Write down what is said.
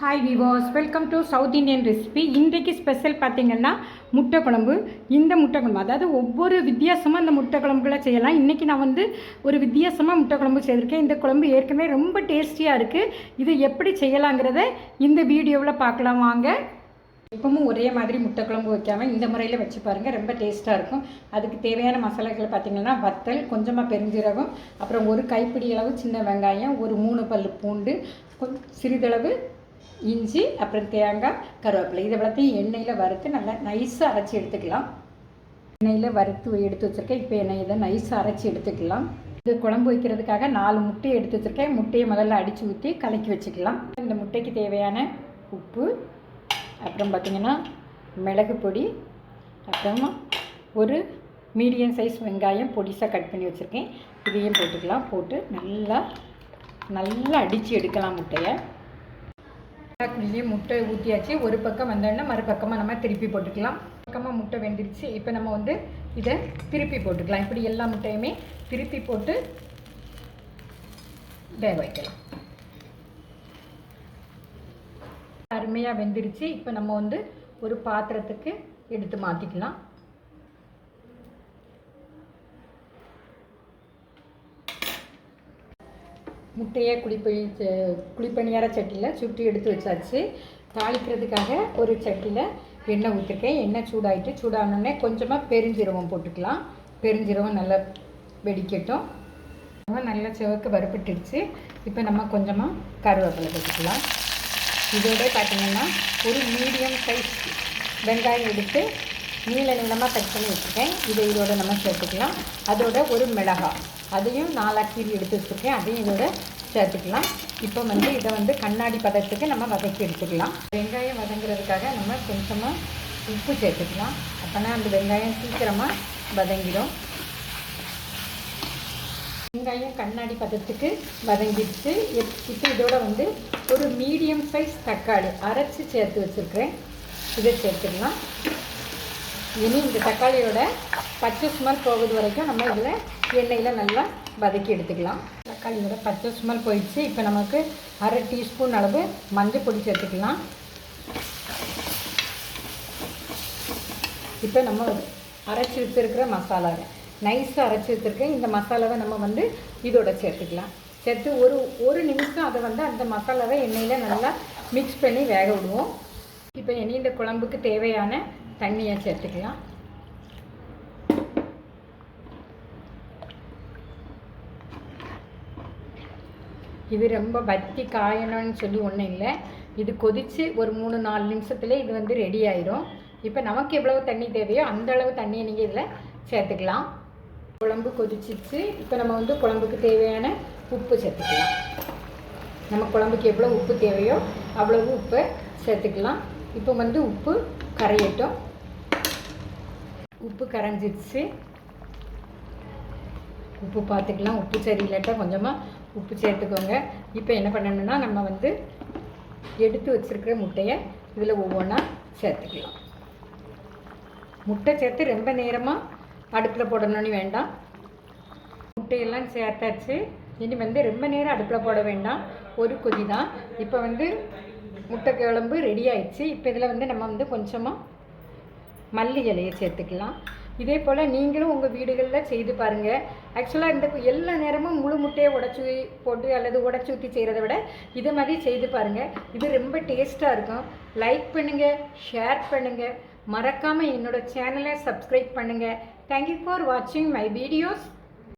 Hi விவோஸ் welcome to south Indian recipe இன்றைக்கு special பார்த்தீங்கன்னா முட்டை குழம்பு இந்த முட்டை குழம்பு அதாவது ஒவ்வொரு வித்தியாசமாக இந்த முட்டை குழம்புகளை செய்யலாம். இன்றைக்கி நான் வந்து ஒரு வித்தியாசமாக முட்டை குழம்பு செய்திருக்கேன். இந்த குழம்பு ஏற்கனவே ரொம்ப டேஸ்டியாக இருக்குது இது எப்படி செய்யலாங்கிறத இந்த வீடியோவில் பார்க்கலாம். வாங்க. எப்பவும் ஒரே மாதிரி முட்டை குழம்பு வைக்காமல் இந்த முறையில் வச்சு பாருங்கள் ரொம்ப டேஸ்ட்டாக இருக்கும். அதுக்கு தேவையான மசாலாக்கள் பார்த்திங்கன்னா வத்தல் கொஞ்சமாக பெருஞ்சீரகம் அப்புறம் ஒரு கைப்பிடி அளவு சின்ன வெங்காயம் ஒரு மூணு பல் பூண்டு கொ- சிறிதளவு இஞ்சி அப்புறம் தேங்காய் கருவேப்பிலை. இதை எல்லாத்தையும் எண்ணெயில் வறுத்து நல்லா நைஸாக அரைச்சி எடுத்துக்கலாம். எண்ணெயில் வறுத்து எடுத்து வச்சுருக்கேன். இப்போ எண்ணெய் இதை நைஸாக அரைச்சி எடுத்துக்கலாம். இது குழம்பு வைக்கிறதுக்காக நாலு முட்டையை எடுத்து வச்சுருக்கேன். முட்டையை முதல்ல அடித்து ஊற்றி கலக்கி வச்சுக்கலாம். இந்த முட்டைக்கு தேவையான உப்பு அப்புறம் பார்த்திங்கன்னா மிளகு பொடி அப்புறமா ஒரு மீடியம் சைஸ் வெங்காயம் பொடிசாக கட் பண்ணி வச்சுருக்கேன். இதையும் போட்டுக்கலாம். போட்டு நல்லா நல்லா அடித்து எடுக்கலாம் முட்டையை. குழியே முட்டை ஊற்றியாச்சு ஒரு பக்கம் வந்தோடனே மறுபக்கமாக நம்ம திருப்பி போட்டுக்கலாம். பக்கமாக முட்டை வெந்துருச்சு. இப்போ நம்ம வந்து இதை திருப்பி போட்டுக்கலாம். இப்படி எல்லா முட்டையுமே திருப்பி போட்டு வேக வைக்கலாம். அருமையாக வெந்துருச்சு. இப்போ நம்ம வந்து ஒரு பாத்திரத்துக்கு எடுத்து மாற்றிக்கலாம் முட்டையை குழிப்பணி குழிப்பணியார சட்டியில் சுற்றி எடுத்து வச்சாச்சு. தாளிக்கிறதுக்காக ஒரு சட்டியில் எண்ணெய் ஊற்றிருக்கேன் எண்ணெய் சூடாகிட்டு சூடானோடனே கொஞ்சமாக பெருஞ்சீரகம் போட்டுக்கலாம். பெருஞ்சீரகம் நல்லா வெடிக்கட்டும். நல்லா சிவக்கு வறுப்பட்டுடுச்சு இப்போ நம்ம கொஞ்சமாக கருவேப்பிலை போட்டுக்கலாம். இதோட பார்த்திங்கன்னா ஒரு மீடியம் சைஸ் வெங்காயம் எடுத்து நீள நீளமாக கட் பண்ணி வச்சுருக்கேன். இதை இதோட நம்ம சேர்த்துக்கலாம். அதோட ஒரு மிளகாய். அதையும் நாலாக கீறி எடுத்து வச்சுருக்கேன் அதையும் இதோட சேர்த்துக்கலாம். இப்போ வந்து இதை வந்து கண்ணாடி பதத்துக்கு நம்ம வதக்கி எடுத்துக்கலாம். வெங்காயம் வதங்குறதுக்காக நம்ம கொஞ்சமாக உப்பு சேர்த்துக்கலாம். அப்போனா அந்த வெங்காயம் சீக்கிரமாக வதங்கிடும். வெங்காயம் கண்ணாடி பதத்துக்கு வதங்கிடுச்சு. இப்போ இதோட வந்து ஒரு மீடியம் சைஸ் தக்காளி அரைச்சி சேர்த்து வச்சுருக்கிறேன். இதை சேர்த்துக்கலாம். இனி இந்த தக்காளியோட பச்சை ஸ்மெல் போகுது வரைக்கும் நம்ம இதில் எண்ணெயில் நல்லா வதக்கி எடுத்துக்கலாம். தக்காளியோட பச்சை ஸ்மெல் போயிடுச்சு. இப்போ நமக்கு அரை டீஸ்பூன் அளவு மஞ்சள் பொடி சேர்த்துக்கலாம். இப்போ நம்ம அரைச்சி வச்சுருக்கிற மசாலாவை. நைஸாக அரைச்சி வச்சுருக்கேன் இந்த மசாலாவை நம்ம வந்து இதோட சேர்த்துக்கலாம். சேர்த்து ஒரு ஒரு நிமிஷம் அதை வந்து அந்த மசாலாவை எண்ணெயில் நல்லா மிக்ஸ் பண்ணி வேக விடுவோம். இப்போ இனி இந்த குழம்புக்கு தேவையான தண்ணியை சேர்த்துக்கலாம். இது ரொம்ப வத்தி காயணும்னு சொல்லி ஒன்றும் இல்லை. இது கொதித்து ஒரு மூணு நாலு நிமிஷத்துல இது வந்து ரெடி ஆயிரும். இப்போ நமக்கு எவ்வளவு தண்ணி தேவையோ அந்த அளவு தண்ணியை நீங்கள் இதில் சேர்த்துக்கலாம். குழம்பு கொதிச்சிச்சு. இப்போ நம்ம வந்து குழம்புக்கு தேவையான உப்பு சேர்த்துக்கலாம். நம்ம குழம்புக்கு எவ்வளோ உப்பு தேவையோ அவ்வளவு உப்பை சேர்த்துக்கலாம். இப்போ வந்து உப்பு கரையட்டும். உப்பு கரைஞ்சிடுச்சு. உப்பு பார்த்துக்கலாம். உப்பு சரியில்லாட்டா கொஞ்சமாக உப்பு சேர்த்துக்கோங்க. இப்போ என்ன பண்ணணும்னா நம்ம வந்து எடுத்து வச்சிருக்கிற முட்டையை இதில் ஒவ்வொன்றா சேர்த்துக்கலாம். முட்டை சேர்த்து ரொம்ப நேரமாக அடுப்பில் போடணும்னு வேண்டாம். முட்டையெல்லாம் சேர்த்தாச்சு. இனி வந்து ரொம்ப நேரம் அடுப்பில் போட வேண்டாம். ஒரு கொதி தான். இப்போ வந்து முட்டை குழம்பு ரெடி ஆயிடுச்சு. இப்போ இதில் வந்து நம்ம வந்து கொஞ்சமாக மல்லி இலையை சேர்த்துக்கலாம். இதே போல் நீங்களும் உங்கள் வீடுகளில் செய்து பாருங்கள் ஆக்சுவலாக இந்த எல்லா நேரமும் முழு முட்டையை உடச்சி போட்டு அல்லது உடச்சி ஊற்றி செய்கிறத விட இதை மாதிரி செய்து பாருங்கள் இது ரொம்ப டேஸ்ட்டாக இருக்கும். லைக் பண்ணுங்கள் ஷேர் பண்ணுங்கள் மறக்காமல் என்னோட சேனலை சப்ஸ்கிரைப் பண்ணுங்கள் தேங்க்யூ ஃபார் வாட்சிங் மை வீடியோஸ்